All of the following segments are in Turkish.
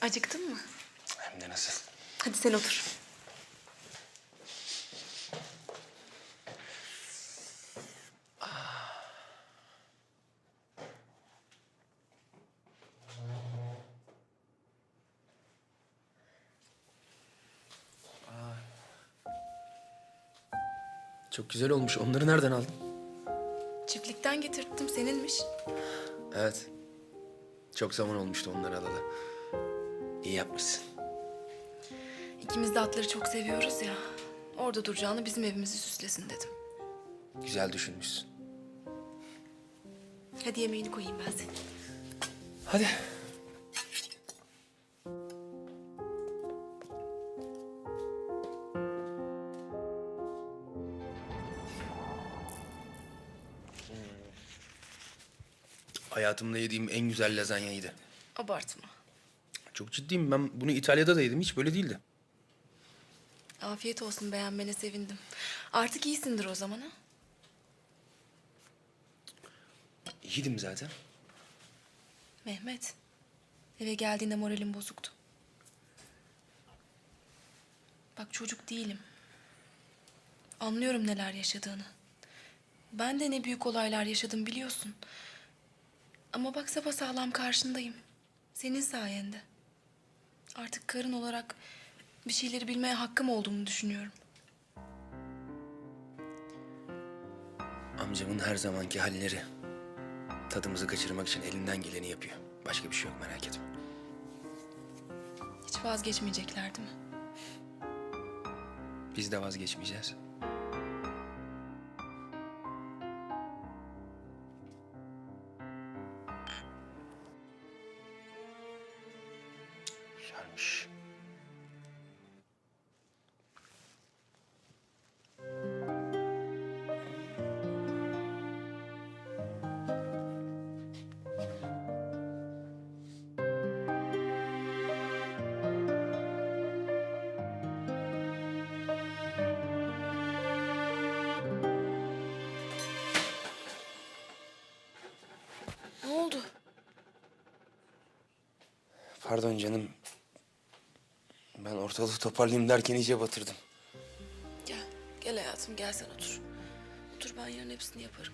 Acıktın mı? Hem de nasıl? Hadi sen otur. Çok güzel olmuş. Onları nereden aldın? Çiftlikten getirttim seninmiş. Evet. Çok zaman olmuştu onları alalı. İyi yapmışsın. İkimiz de atları çok seviyoruz ya. Orada duracağını bizim evimizi süslesin dedim. Güzel düşünmüşsün. Hadi yemeğini koyayım ben senin. Hadi. Hayatımda yediğim en güzel lazanyaydı. Abartma. Çok ciddiyim. Ben bunu İtalya'da da yedim. Hiç böyle değildi. Afiyet olsun beğenmene sevindim. Artık iyisindir o zaman ha? İyiydim zaten. Mehmet. Eve geldiğinde moralim bozuktu. Bak çocuk değilim. Anlıyorum neler yaşadığını. Ben de ne büyük olaylar yaşadım biliyorsun. Ama bak sağlam karşındayım. Senin sayende. Artık karın olarak bir şeyleri bilmeye hakkım olduğunu düşünüyorum. Amcamın her zamanki halleri. Tadımızı kaçırmak için elinden geleni yapıyor. Başka bir şey yok merak etme. Hiç vazgeçmeyecekler değil mi? Biz de vazgeçmeyeceğiz. Oldu? Pardon canım. Ben ortalığı toparlayayım derken iyice batırdım. Gel, gel hayatım gel sen otur. Otur ben yarın hepsini yaparım.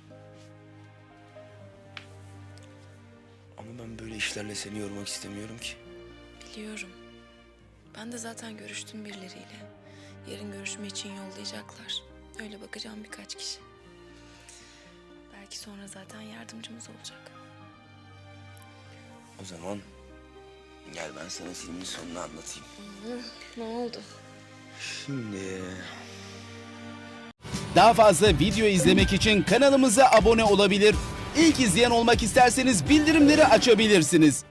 Ama ben böyle işlerle seni yormak istemiyorum ki. Biliyorum. Ben de zaten görüştüm birileriyle. Yarın görüşme için yollayacaklar. Öyle bakacağım birkaç kişi. Belki sonra zaten yardımcımız olacak. O zaman gel ben sana filmin sonunu anlatayım. Ne oldu? Şimdi... Daha fazla video izlemek için kanalımıza abone olabilir. İlk izleyen olmak isterseniz bildirimleri açabilirsiniz.